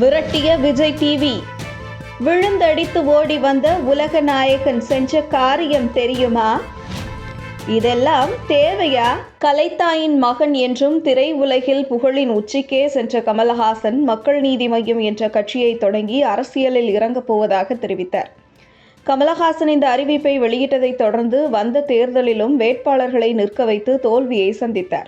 விரட்டிய Vijay TV. விழுந்தடித்து ஓடி வந்த உலக நாயகன் செஞ்ச காரியம் தெரியுமா? இதெல்லாம் தேவையா? கலைத்தாயின் மகன் என்றும் திரை உலகில் புகழின் உச்சிக்கே சென்ற கமலஹாசன் மக்கள் நீதி மய்யம் என்ற கட்சியை தொடங்கி அரசியலில் இறங்கப் போவதாக தெரிவித்தார். கமலஹாசன் இந்த அறிவிப்பை வெளியிட்டதைத் தொடர்ந்து வந்த தேர்தலிலும் வேட்பாளர்களை நிற்க வைத்து தோல்வியை சந்தித்தார்.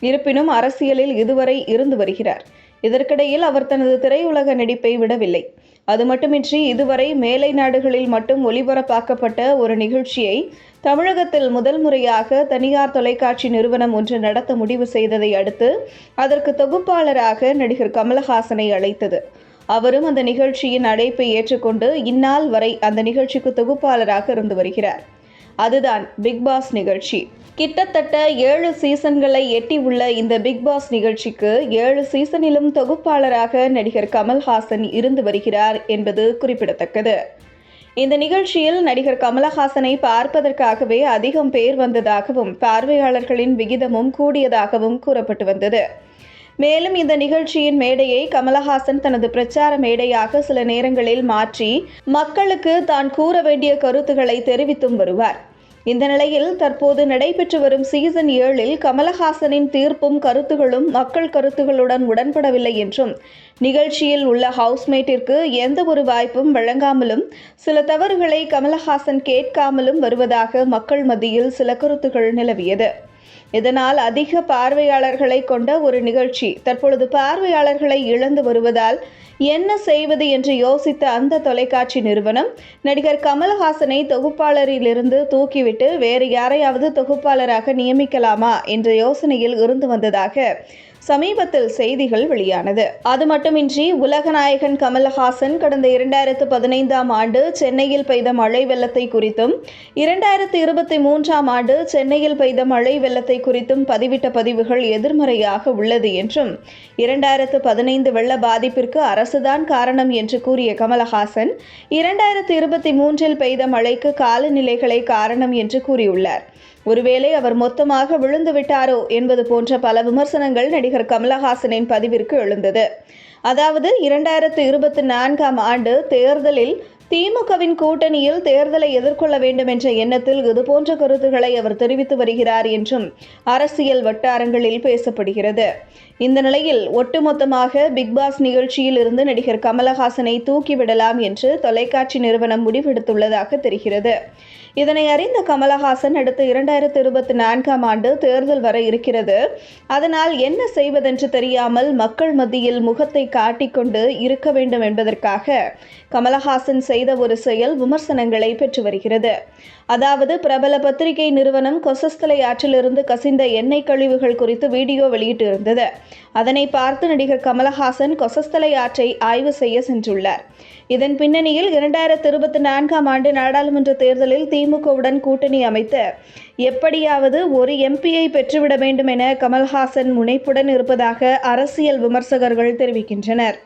இருப்பினும் அரசியலில் இதுவரை இருந்து வருகிறார். இதற்கிடையில் அவர் தனது திரையுலக நடிப்பை விடவில்லை. அது மட்டுமின்றி இதுவரை மேலை நாடுகளில் மட்டும் ஒளிபரப்பாக்கப்பட்ட ஒரு நிகழ்ச்சியை தமிழகத்தில் முதல் முறையாக தனியார் தொலைக்காட்சி நிறுவனம் ஒன்று நடத்த முடிவு செய்ததை அடுத்து அதற்கு தொகுப்பாளராக நடிகர் கமலஹாசனை அழைத்தது. அவரும் அந்த நிகழ்ச்சியின் அழைப்பை ஏற்றுக்கொண்டு இந்நாள் வரை அந்த நிகழ்ச்சிக்கு தொகுப்பாளராக இருந்து வருகிறார். அதுதான் பிக் பாஸ் நிகழ்ச்சி. கிட்டத்தட்ட ஏழு சீசன்களை எட்டி உள்ள இந்த பிக் பாஸ் நிகழ்ச்சிக்கு ஏழு சீசனிலும் தொகுப்பாளராக நடிகர் கமல்ஹாசன் இருந்து வருகிறார் என்பது குறிப்பிடத்தக்கது. இந்த நிகழ்ச்சியில் நடிகர் கமலஹாசனை பார்ப்பதற்காகவே அதிகம் பேர் வந்ததாகவும் பார்வையாளர்களின் விகிதமும் கூடியதாகவும் கூறப்பட்டு வந்தது. மேலும் இந்த நிகழ்ச்சியின் மேடையை கமலஹாசன் தனது பிரச்சார மேடையாக சில நேரங்களில் மாற்றி மக்களுக்கு தான் கூற வேண்டிய கருத்துக்களை தெரிவித்தும் வருவார். இந்த நிலையில் தற்போது நடைபெற்று வரும் சீசன் ஏழில் கமலஹாசனின் தீர்ப்பும் கருத்துகளும் மக்கள் கருத்துகளுடன் உடன்படவில்லை என்றும் நிகழ்ச்சியில் உள்ள ஹவுஸ்மேட்டிற்கு எந்த ஒரு வாய்ப்பும் வழங்காமலும் சில தவறுகளை கமலஹாசன் கேட்காமலும் வருவதாக மக்கள் மத்தியில் சில கருத்துகள் நிலவியது. இதனால் அதிக பார்வையாளர்களை கொண்ட ஒரு நிகழ்ச்சி தற்பொழுது பார்வையாளர்களை இழந்து வருவதால் என்ன செய்வது என்று யோசித்த அந்த தொலைக்காட்சி நிறுவனம் நடிகர் கமல்ஹாசனை தொகுப்பாளரிலிருந்து தூக்கிவிட்டு வேறு யாரையாவது தொகுப்பாளராக நியமிக்கலாமா என்ற யோசனையில் இருந்து வந்ததாக சமீபத்தில் செய்திகள் வெளியானது. அது மட்டுமின்றி உலகநாயகன் கமல்ஹாசன் கடந்த இரண்டாயிரத்து பதினைந்தாம் ஆண்டு சென்னையில் பெய்த மழை வெள்ளத்தை குறித்தும் இரண்டாயிரத்து இருபத்தி மூன்றாம் ஆண்டு சென்னையில் பெய்த மழை வெள்ளத்தை குறித்தும் பதிவிட்ட பதிவுகள் எதிர்மறையாக உள்ளது என்றும் இரண்டாயிரத்து பதினைந்து வெள்ள பாதிப்பிற்கு அரசுதான் காரணம் என்று கூறிய கமலஹாசன் இரண்டாயிரத்து இருபத்தி மூன்றில் பெய்த மழைக்கு காலநிலைகளை காரணம் என்று கூறியுள்ளார். ஒருவேளை அவர் மொத்தமாக விழுந்து விட்டாரோ என்பது போன்ற பல விமர்சனங்கள் நடிகர் கமலஹாசனின் பதிவிற்கு எழுந்தது. அதாவது இரண்டாயிரத்து இருபத்தி நான்காம் ஆண்டு தேர்தலில் திமுகவின் கூட்டணியில் தேர்தலை எதிர்கொள்ள வேண்டும் என்ற எண்ணத்தில் இதுபோன்ற கருத்துக்களை அவர் தெரிவித்து வருகிறார் என்றும் அரசியல் வட்டாரங்களில் பேசப்படுகிறது. இந்த நிலையில் ஒட்டுமொத்தமாக பிக்பாஸ் நிகழ்ச்சியில் இருந்து நடிகர் கமலஹாசனை தூக்கிவிடலாம் என்று தொலைக்காட்சி நிறுவனம் முடிவெடுத்துள்ளதாக தெரிகிறது. இதனை அறிந்த கமலஹாசன் அடுத்த இரண்டாயிரத்து இருபத்தி நான்காம் ஆண்டு தேர்தல் வர இருக்கிறது. அதனால் என்ன செய்வதென்று தெரியாமல் மக்கள் மத்தியில் முகத்தை காட்டிக்கொண்டு இருக்க வேண்டும் என்பதற்காக கமலஹாசன் செய்த செய்த ஒரு செயல் விமர்சனங்களை பெற்று வருகிறது. அதாவது பிரபல பத்திரிகை நிறுவனம் கொசஸ்தலை ஆற்றிலிருந்து கசிந்த எண்ணெய் கழிவுகள் குறித்து வீடியோ வெளியிட்டிருந்தது. அதனை பார்த்து நடிகர் கமலஹாசன் கொசஸ்தலை ஆற்றை ஆய்வு செய்ய சென்றுள்ளார். இதன் பின்னணியில் இரண்டாயிரத்து இருபத்தி நான்காம் ஆண்டு நாடாளுமன்ற தேர்தலில் திமுகவுடன் கூட்டணி அமைத்து எப்படியாவது ஒரு எம்பியை பெற்றுவிட வேண்டும் என கமல்ஹாசன் முனைப்புடன் இருப்பதாக அரசியல் விமர்சகர்கள் தெரிவிக்கின்றனர்.